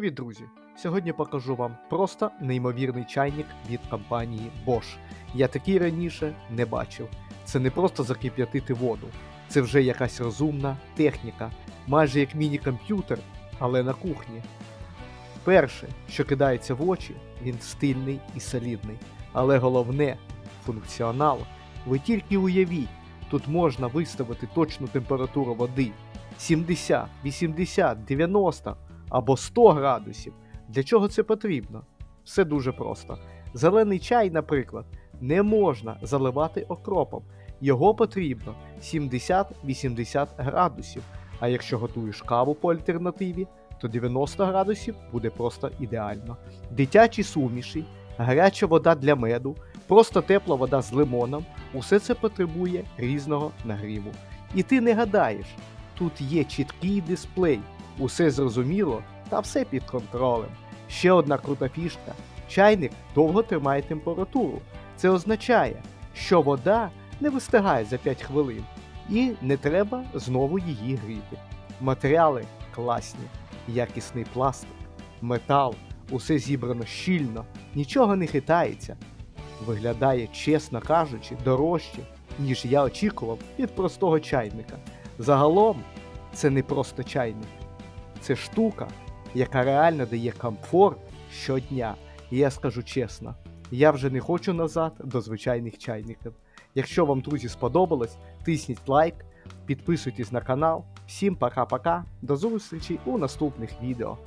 Привіт, друзі! Сьогодні покажу вам просто неймовірний чайник від компанії Bosch. Я такий раніше не бачив. Це не просто закип'ятити воду, це вже якась розумна техніка, майже як міні-комп'ютер, але на кухні. Перше, що кидається в очі, він стильний і солідний. Але головне функціонал. Ви тільки уявіть, тут можна виставити точну температуру води 70, 80, 90 або 100 градусів. Для чого це потрібно? Все дуже просто. Зелений чай, наприклад, не можна заливати окропом. Його потрібно 70-80 градусів. А якщо готуєш каву по альтернативі, то 90 градусів буде просто ідеально. Дитячі суміші, гаряча вода для меду, просто тепла вода з лимоном усе це потребує різного нагріву. І ти не гадаєш, тут є чіткий дисплей, усе зрозуміло та все під контролем. Ще одна крута фішка: чайник довго тримає температуру. Це означає, що вода не вистигає за 5 хвилин і не треба знову її гріти. Матеріали класні, якісний пластик, метал, усе зібрано щільно, нічого не хитається. Виглядає, чесно кажучи, дорожче, ніж я очікував від простого чайника. Загалом, це не просто чайник, це штука, яка реально дає комфорт щодня. І я скажу чесно, я вже не хочу назад до звичайних чайників. Якщо вам, друзі, сподобалось, тисніть лайк, підписуйтесь на канал. Всім пока-пока, до зустрічі у наступних відео.